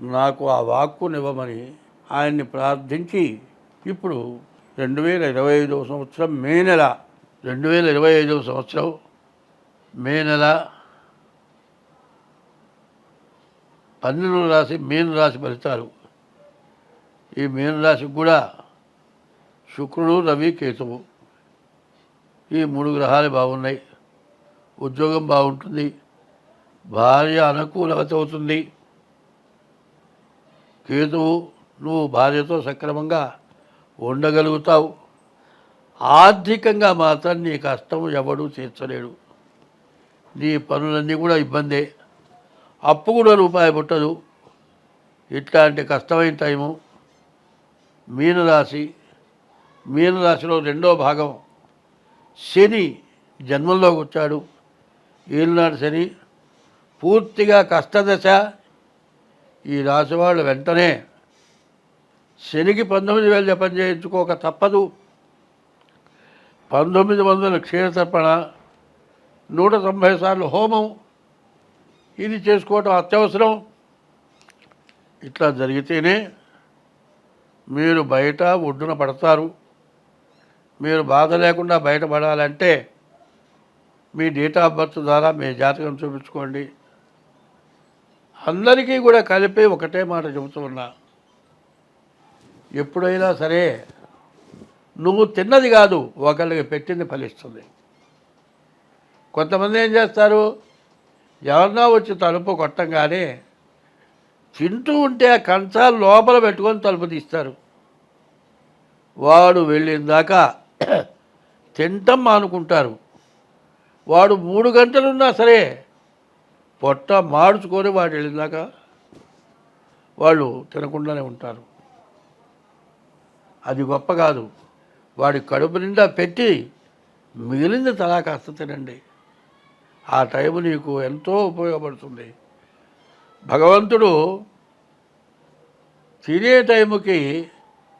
నాకు ఆ వాక్కునివ్వమని ఆయన్ని ప్రార్థించి ఇప్పుడు రెండు వేల ఇరవై ఐదవ సంవత్సరం మే నెల రెండు వేల ఇరవై ఐదవ సంవత్సరం మే నెల పన్నెండు రాశి మీన రాశి ఫలితాలు. ఈ మీన రాశికి కూడా శుక్రుడు రవి కేతువు ఈ మూడు గ్రహాలు బాగున్నాయి. ఉద్యోగం బాగుంటుంది. భార్య అనుకూలత అవుతుంది. కేతువు నువ్వు భార్యతో సక్రమంగా ఉండగలుగుతావు. ఆర్థికంగా మాత్రం నీ కష్టం ఎవడూ తీర్చలేడు. నీ పనులన్నీ కూడా ఇబ్బందే. అప్పు కూడా రూపాయి పుట్టదు. ఇట్లాంటి కష్టమైన టైము మీనరాశి మీనరాశిలో రెండో భాగం శని జన్మంలోకి వచ్చాడు. ఏలినాడు శని పూర్తిగా కష్టదశ ఈ రాశి వాళ్ళు వెంటనే శనికి పంతొమ్మిది వేలు జపం చేయించుకోక తప్పదు. పంతొమ్మిది వందల క్షీరతర్పణ నూట తొంభై సార్లు హోమం. ఇది చేసుకోవటం అత్యవసరం. ఇట్లా జరిగితేనే మీరు బయట ఒడ్డున పడతారు. మీరు బాధ లేకుండా బయటపడాలంటే మీ డేట్ ఆఫ్ బర్త్ ద్వారా మీ జాతకం చూపించుకోండి. అందరికీ కూడా కలిపి ఒకటే మాట చెబుతున్నా ఎప్పుడైనా సరే నువ్వు తిన్నది కాదు ఒకళ్ళకి పెట్టింది ఫలిస్తుంది. కొంతమంది ఏం చేస్తారు? ఎవరన్నా వచ్చి తలుపు కొట్టంగానే తింటూ ఉంటే ఆ కంచాలు లోపల పెట్టుకొని తలుపు తీస్తారు. వాడు వెళ్ళిన దాకా తింటం మానుకుంటారు వాడు మూడు గంటలున్నా సరే పొట్ట మార్చుకొని వాడు వెళ్ళినాక వాళ్ళు తినకుండానే ఉంటారు. అది గొప్ప కాదు. వాడి కడుపు నిండా పెట్టి మిగిలింది తలా కాస్త తినండి. ఆ టైం నీకు ఎంతో ఉపయోగపడుతుంది. భగవంతుడు తినే టైముకి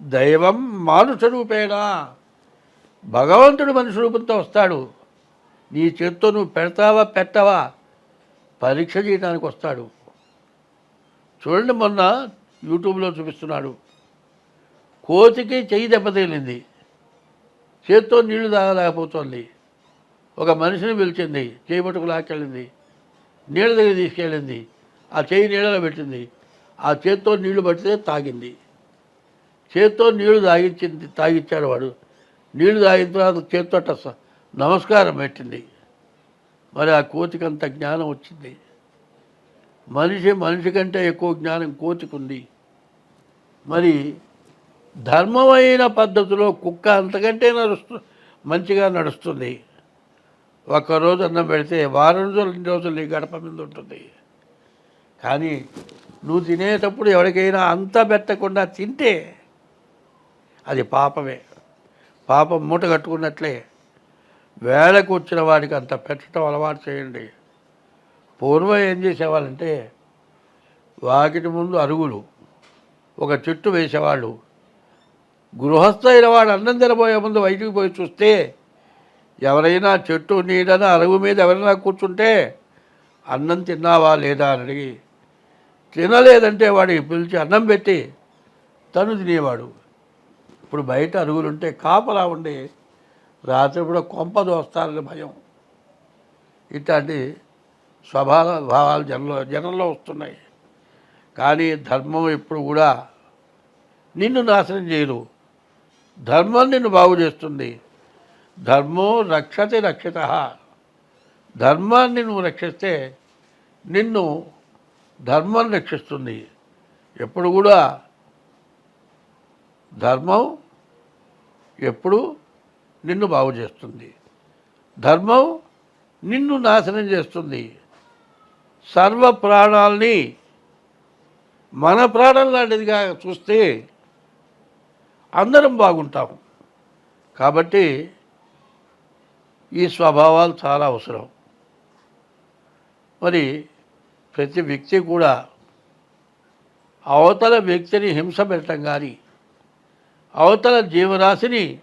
దైవం మానుష రూపేణా. భగవంతుడు మనిషి రూపంతో వస్తాడు. నీ చేత్తో నువ్వు పెడతావా పెట్టవా? పరీక్ష చేయడానికి వస్తాడు. చూడండి మొన్న యూట్యూబ్లో చూపిస్తున్నాడు. కోతికి చెయ్యి దెబ్బతగిలింది చేత్తో నీళ్ళు తాగలేకపోతుంది. ఒక మనిషిని పిలిచింది. చేయి పట్టుకు లాక్కెళ్ళింది. నీళ్ళ దగ్గర తీసుకెళ్ళింది. ఆ చేయి నీళ్ళలో పెట్టింది. ఆ చేత్తో నీళ్ళు పడితే తాగింది. చేత్తో నీళ్ళు తాగించింది తాగిచ్చాడు వాడు. నీళ్ళు తాగిన తర్వాత చేత్తో నమస్కారం పెట్టింది. మరి ఆ కోతికి అంత జ్ఞానం వచ్చింది. మనిషి మనిషి కంటే ఎక్కువ జ్ఞానం కోతికి ఉంది మరి ధర్మమైన పద్ధతిలో కుక్క అంతకంటే నడుస్తు మంచిగా నడుస్తుంది. ఒక్కరోజు అన్నం పెడితే వారం రోజులు రెండు రోజులు నీ గడప మీద ఉంటుంది. కానీ నువ్వు తినేటప్పుడు ఎవరికైనా అంత పెట్టకుండా తింటే అది పాపమే. పాపం మూట కట్టుకున్నట్లే. వేలకు వచ్చిన వాడికి అంత పెట్టడం అలవాటు చేయండి. పూర్వం ఏం చేసేవాళ్ళంటే వాకిటి ముందు అరుగులు ఒక చెట్టు వేసేవాళ్ళు. గృహస్థ అయిన వాడు అన్నం తినబోయే ముందు బయటికి పోయి చూస్తే ఎవరైనా చెట్టు నీడన అరుగు మీద ఎవరైనా కూర్చుంటే అన్నం తిన్నావా లేదా అని అడిగి తినలేదంటే వాడికి పిలిచి అన్నం పెట్టి తను తినేవాడు. ఇప్పుడు బయట అరుగులుంటే కాపలా ఉండి రాత్రి కూడా కొంప దోస్తారని భయం. ఇట్లాంటి స్వభావ భావాలు జనంలో జనంలో వస్తున్నాయి. కానీ ధర్మం ఎప్పుడు కూడా నిన్ను నాశనం చేయదు. ధర్మం నిన్ను బాగు చేస్తుంది. ధర్మం రక్షతి రక్షిత. ధర్మాన్ని నువ్వు రక్షిస్తే నిన్ను ధర్మం రక్షిస్తుంది. ఎప్పుడు కూడా ధర్మం ఎప్పుడు నిన్ను బాగు చేస్తుంది. ధర్మం నిన్ను నాశనం చేస్తుంది. సర్వ ప్రాణాల్ని మన ప్రాణం లాంటిదిగా చూస్తే అందరం బాగుంటాం కాబట్టి ఈ స్వభావాలు చాలా అవసరం. మరి ప్రతి వ్యక్తి కూడా అవతల వ్యక్తిని హింస పెట్టడం కానీ అవతల జీవరాశిని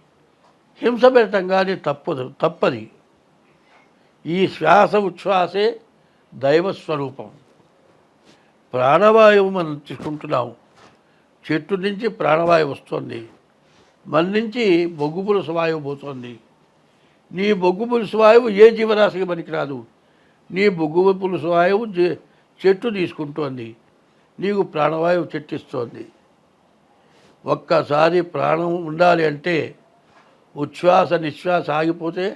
హింస పెట్టడం కానీ తప్పదు తప్పది. ఈ శ్వాస ఉచ్ఛ్వాసే దైవస్వరూపం ప్రాణవాయువు మనం తీసుకుంటున్నాం చెట్టు నుంచి ప్రాణవాయువు వస్తుంది. మన నుంచి బొగ్గు పులుసు వాయువు పోతుంది. నీ బొగ్గు పులుసు వాయువు ఏ జీవరాశికి పనికిరాదు. నీ బొగ్గు పులుసు వాయువు చెట్టు తీసుకుంటోంది. నీకు ప్రాణవాయువు చెట్టిస్తోంది. ఒక్కసారి ప్రాణం ఉండాలి అంటే ఉచ్ఛ్వాస నిశ్వాస ఆగిపోతే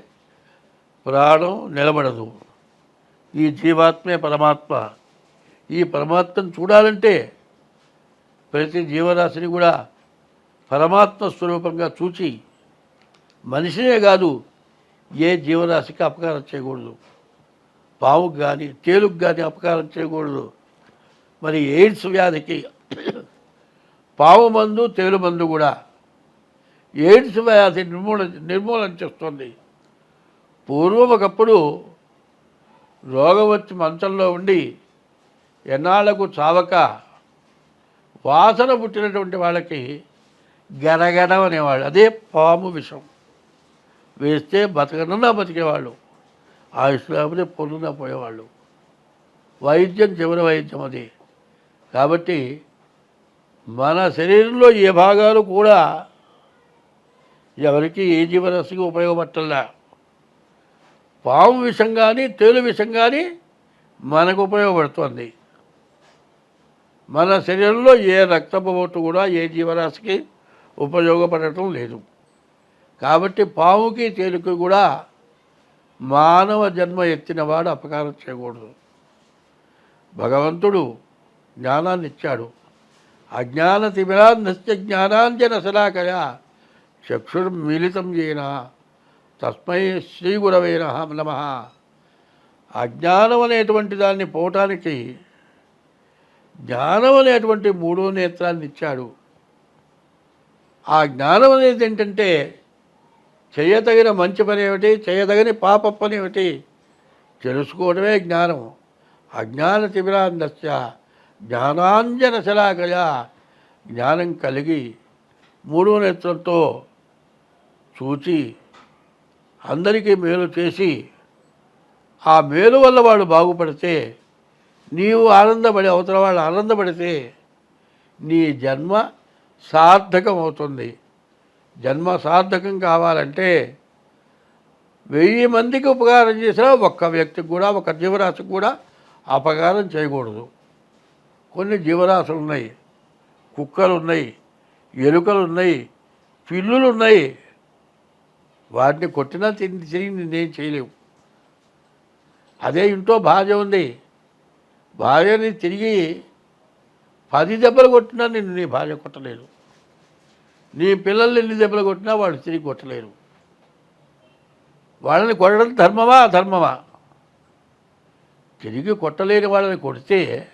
ప్రాణం నిలబడదు. ఈ జీవాత్మే పరమాత్మ. ఈ పరమాత్మను చూడాలంటే ప్రతి జీవరాశిని కూడా పరమాత్మ స్వరూపంగా చూచి మనిషినే కాదు ఏ జీవరాశికి అపకారం చేయకూడదు. పావుకు కానీ తేలుకు కానీ అపకారం చేయకూడదు. మరి ఎయిడ్స్ వ్యాధికి పావు మందు తేలు మందు కూడా ఎయిడ్స్ వ్యాధి నిర్మూల నిర్మూలన చేస్తుంది. పూర్వం ఒకప్పుడు రోగం వచ్చి మంచంలో ఉండి ఎన్నాళ్ళకు చావక వాసన పుట్టినటువంటి వాళ్ళకి గరగడం అనేవాళ్ళు. అదే పాము విషం. వేస్తే బతకనున్నా బతికేవాళ్ళు. ఆయుష్ లేకపోతే పొన్నున్నా పోయేవాళ్ళు. వైద్యం చివరి వైద్యం అది. కాబట్టి మన శరీరంలో ఏ భాగాలు కూడా ఎవరికి ఏ జీవరాశికి ఉపయోగపట్టలే పాము విషం కానీ తేలు విషం కానీ మనకు ఉపయోగపడుతుంది. మన శరీరంలో ఏ రక్తపోటు కూడా ఏ జీవరాశికి ఉపయోగపడటం లేదు. కాబట్టి పాముకి తేలుకి కూడా మానవ జన్మ ఎత్తినవాడు అపకారం చేయకూడదు. భగవంతుడు జ్ఞానాన్ని ఇచ్చాడు అజ్ఞాన తిమిరాంధస్య జ్ఞానాంజన శలాకయా. చక్షుర్మిళితం చేన తస్మై శ్రీ గురవే నమ. అజ్ఞానం అనేటువంటి దాన్ని పోవటానికి జ్ఞానం అనేటువంటి మూడో నేత్రాన్ని ఇచ్చాడు. ఆ జ్ఞానం అనేది ఏంటంటే చేయదగిన మంచి పని ఏమిటి చేయదగిన పాప పని ఏమిటి? తెలుసుకోవడమే జ్ఞానం. అజ్ఞాన తిమిరాంధస్య జ్ఞానాంజన శలాకయ జ్ఞానం కలిగి మూడో నేత్రంతో చూచి అందరికీ మేలు చేసి ఆ మేలు వల్ల వాడు బాగుపడితే నీవు ఆనందపడి అవతల వాళ్ళు ఆనందపడితే నీ జన్మ సార్థకం అవుతుంది జన్మ సార్థకం కావాలంటే వెయ్యి మందికి ఉపకారం చేసినా ఒక్క వ్యక్తికి కూడా ఒక జీవరాశికి కూడా అపకారం చేయకూడదు. కొన్ని జీవరాశులు ఉన్నాయి. కుక్కలు ఉన్నాయి ఎలుకలు ఉన్నాయి పిల్లులు ఉన్నాయి. వాటిని కొట్టినా తిరిగి తిరిగి నేనేం చేయలేవు. అదే ఇంట్లో భార్య ఉంది. భార్యని తిరిగి పది దెబ్బలు కొట్టినా నేను నీ భార్య కొట్టలేదు. నీ పిల్లల్ని ఎన్ని దెబ్బలు కొట్టినా వాళ్ళు తిరిగి కొట్టలేరు. వాళ్ళని కొట్టడం ధర్మమా? అధర్మమా? తిరిగి కొట్టలేని వాళ్ళని కొడితే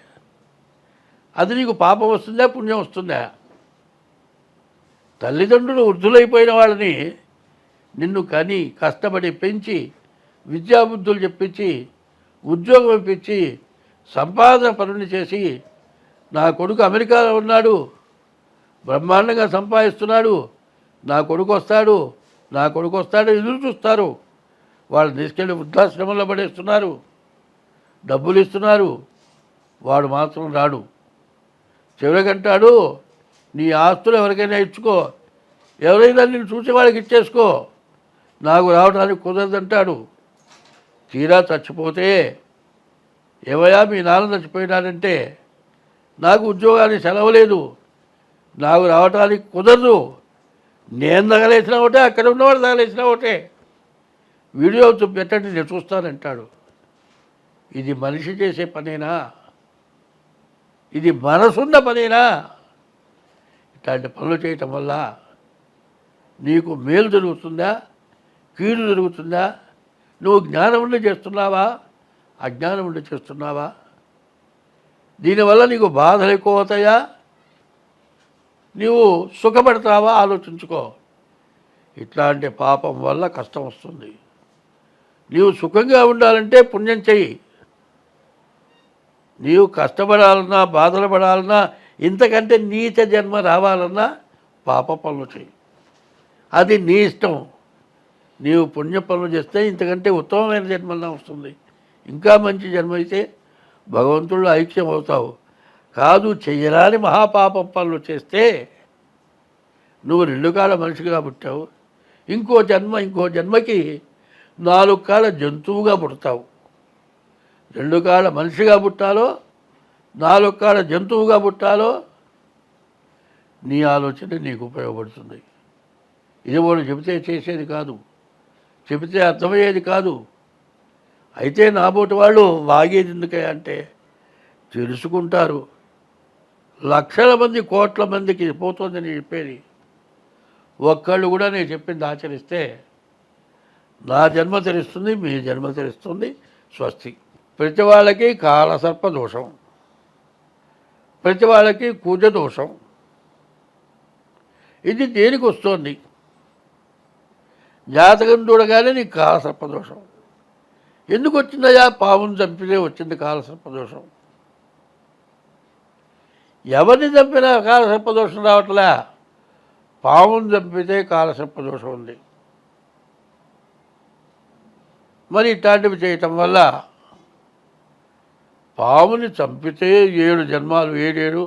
అది నీకు పాపం వస్తుందా పుణ్యం వస్తుందా? తల్లిదండ్రులు వృద్ధులైపోయిన వాళ్ళని నిన్ను కని కష్టపడి పెంచి విద్యాబుద్ధులు చెప్పించి ఉద్యోగం ఇప్పించి సంపాదన పనులు చేసి నా కొడుకు అమెరికాలో ఉన్నాడు బ్రహ్మాండంగా సంపాదిస్తున్నాడు నా కొడుకు వస్తాడు నా కొడుకు వస్తాడు ఎదురు చూస్తారు. వాళ్ళు తీసుకెళ్ళి వృద్ధాశ్రమంలో పడేస్తున్నారు. డబ్బులు ఇస్తున్నారు. వాడు మాత్రం రాడు. చివరికంటాడు నీ ఆస్తులు ఎవరికైనా ఇచ్చుకో. ఎవరైనా నేను చూసేవాడికి వాళ్ళకి ఇచ్చేసుకో. నాకు రావడానికి కుదరదంటాడు. తీరా చచ్చిపోతే ఏవయా మీ నాన్న చచ్చిపోయినాడంటే నాకు ఉద్యోగానికి సెలవు లేదు నాకు రావటానికి కుదరదు. నేను తగలేసిన ఒకటే అక్కడ ఉన్నవాడు తగలేసిన ఒకటే. వీడియో పెట్టండి నేను చూస్తానంటాడు. ఇది మనిషి చేసే పనేనా? ఇది మనసున్న పనేనా? ఇట్లాంటి పనులు చేయటం వల్ల నీకు మేలు జరుగుతుందా? కీడు జరుగుతుందా? నువ్వు జ్ఞానం ఉండి చేస్తున్నావా? అజ్ఞానం ఉండి చేస్తున్నావా? దీనివల్ల నీకు బాధలు ఎక్కువ అవుతాయా నీవు సుఖపడతావా? ఆలోచించుకో. ఇట్లాంటి పాపం వల్ల కష్టం వస్తుంది. నీవు సుఖంగా ఉండాలంటే పుణ్యం చెయ్యి. నీవు కష్టపడాలన్నా బాధలు పడాలన్నా ఇంతకంటే నీచ జన్మ రావాలన్నా పాప పనులు చెయ్యి. అది నీ ఇష్టం. నీవు పుణ్య పనులు చేస్తే ఇంతకంటే ఉత్తమమైన జన్మలా వస్తుంది. ఇంకా మంచి జన్మ అయితే భగవంతుడు ఐక్యం అవుతావు కాదు చెయ్యరాని మహాపాపం పనులు చేస్తే నువ్వు రెండు కాళ్ళ మనిషిగా పుట్టావు. ఇంకో జన్మ ఇంకో జన్మకి నాలుగు కాళ్ళ జంతువుగా పుడతావు. రెండు కాళ్ళ మనిషిగా పుట్టాలో నాలుగు కాళ్ళ జంతువుగా పుట్టాలో నీ ఆలోచన నీకు ఉపయోగపడుతుంది. ఇది వాళ్ళు చెబితే చేసేది కాదు. చెబితే అర్థమయ్యేది కాదు. అయితే నాబోటి వాళ్ళు వాగేది ఎందుకే అంటే తెలుసుకుంటారు. లక్షల మంది కోట్ల మందికి పోతుందని చెప్పేది. ఒక్కళ్ళు కూడా నేను చెప్పింది ఆచరిస్తే నా జన్మ తెలుస్తుంది మీ జన్మ తెలుస్తుంది స్వస్తి. ప్రతి వాళ్ళకి కాలసర్ప దోషం. ప్రతి వాళ్ళకి కూజ దోషం. ఇది దేనికి వస్తుంది? జాతకం చూడగానే నీకు కాలసర్పదోషం. ఎందుకు వచ్చిందయ్యా? పావును చంపితే వచ్చింది కాలసర్పదోషం. ఎవరిని చంపినా కాలసర్పదోషం రావట్లే? పావును చంపితే కాలసర్పదోషం ఉంది. మరి ఇట్లాంటివి చేయటం వల్ల పాముని చంపితే ఏడు జన్మాలు ఏడేడు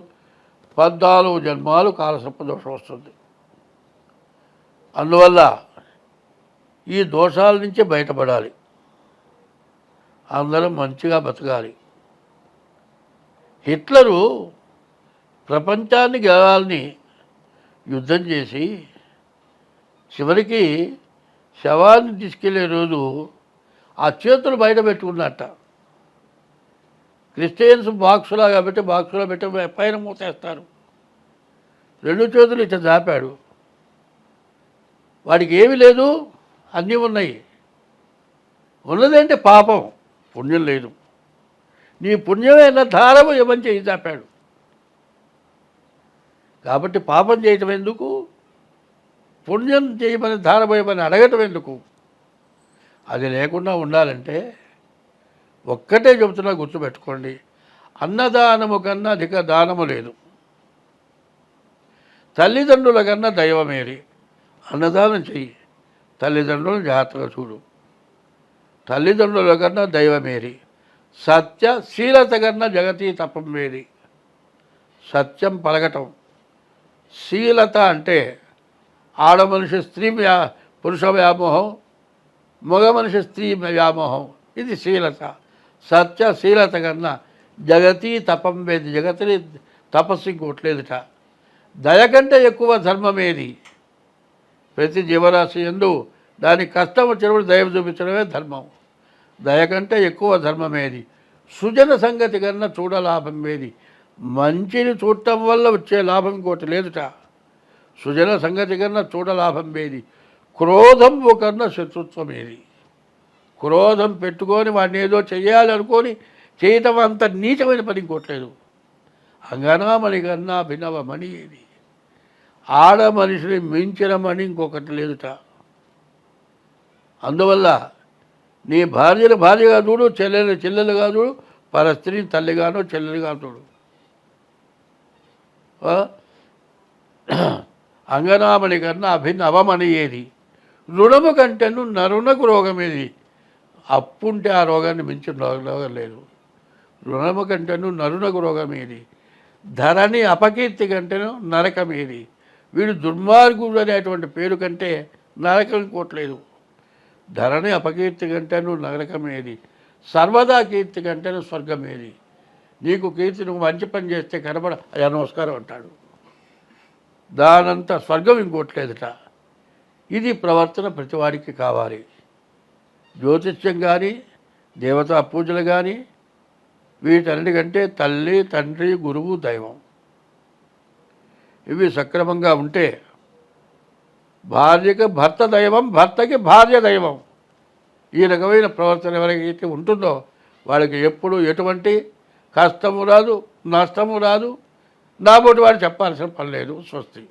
పద్నాలుగు జన్మాలు కాలసర్పదోషం వస్తుంది. అందువల్ల ఈ దోషాల నుంచి బయటపడాలి. అందరం మంచిగా బతకాలి. హిట్లరు ప్రపంచాన్ని గెలవాలని యుద్ధం చేసి చివరికి శవాన్ని తీసుకెళ్ళే రోజు ఆ చేతులు బయట పెట్టుకున్నట్ట. క్రిస్టియన్స్ బాక్సులా కాబట్టి బాక్సులో పెట్టి పైన మూతేస్తారు రెండు చేతులు ఇట్లా దాపాడు వాడికి ఏమీ లేదు. అన్నీ ఉన్నాయి. ఉన్నదంటే పాపం? పుణ్యం లేదు. నీ పుణ్యమైన ధారము ఇవ్వని చేయి చాపాడు కాబట్టి పాపం చేయటం ఎందుకు? పుణ్యం చేయమని ధారపోయమని అడగటం ఎందుకు? అది లేకుండా ఉండాలంటే ఒక్కటే చెబుతున్నా గుర్తుపెట్టుకోండి. అన్నదానము కన్నా అధిక దానము లేదు. తల్లిదండ్రుల కన్నా దైవమేరి. అన్నదానం చెయ్యి. తల్లిదండ్రులు జాగ్రత్తగా చూడు. తల్లిదండ్రుల కన్నా దైవమేరి. సత్య శీలత కన్నా జగతి తపం వేరి సత్యం పలకటం. శీలత అంటే ఆడ మనిషి స్త్రీ వ్యా పురుష వ్యామోహం మగ మనిషి స్త్రీ వ్యామోహం. ఇది శీలత. సత్య శీలత కన్నా జగతి తపం వేది జగతిని తపస్సు ఇంకోట్లేదుట. దయ కంటే ఎక్కువ ధర్మమేది. ప్రతి జీవరాశి ఎందు దానికి కష్టం వచ్చినప్పుడు దయ చూపించడమే ధర్మం. దయ కంటే ఎక్కువ ధర్మమేది? సుజన సంగతి కన్నా చూడ లాభం ఏది? మంచిని చూడటం వల్ల వచ్చే లాభం ఇంకోటి లేదుట. సుజన సంగతి కన్నా చూడ లాభం ఏది? క్రోధం కన్నా శత్రుత్వం ఏది? క్రోధం పెట్టుకొని వాడిని ఏదో చేయాలనుకొని చేయటం అంత నీచమైన పని ఇంకోట్లేదు అంగనామణి కన్నా భిన్నవమణి ఏది? ఆడ మనిషిని మించిన ఇంకొకటి లేదుట. అందువల్ల నీ భార్యను భార్యగా చూడు చెల్లెలు చెల్లెలుగా చూడు పర స్త్రీని తల్లిగానో చెల్లెలుగా చూడు. అంగనామణి కన్నా అభినవమని ఏది? రుణము కంటేను నరునకు రోగమేది? అప్పుంటే ఆ రోగాన్ని మించిన రోగం లేదు. రుణము కంటేను నరునకు రోగమేది? ధరని అపకీర్తి కంటేను నరకమేది? వీడు దుర్మార్గుడు అనేటువంటి పేరు కంటే నరకం కోట్లేదు. ధరణి అపకీర్తి కంటేను నరకమేది. సర్వదా కీర్తి కంటేను స్వర్గమేది. నీకు కీర్తి నువ్వు మంచి పని చేస్తే కనబడ అది నమస్కారం అంటాడు. దానంత స్వర్గం ఇంకోట్లేదట. ఇది ప్రవర్తన ప్రతివారికి కావాలి. జ్యోతిష్యం కానీ దేవతా పూజలు కానీ వీటన్నిటికంటే తల్లి తండ్రి గురువు దైవం. ఇవి సక్రమంగా ఉంటే భార్యకి భర్త దైవం భర్తకి భార్య దైవం. ఈ రకమైన ప్రవర్తన ఎవరికైతే ఉంటుందో వాళ్ళకి ఎప్పుడు ఎటువంటి కష్టము రాదు నష్టము రాదు. నాబోటి వాడు చెప్పాల్సిన పని లేదు స్వస్తి.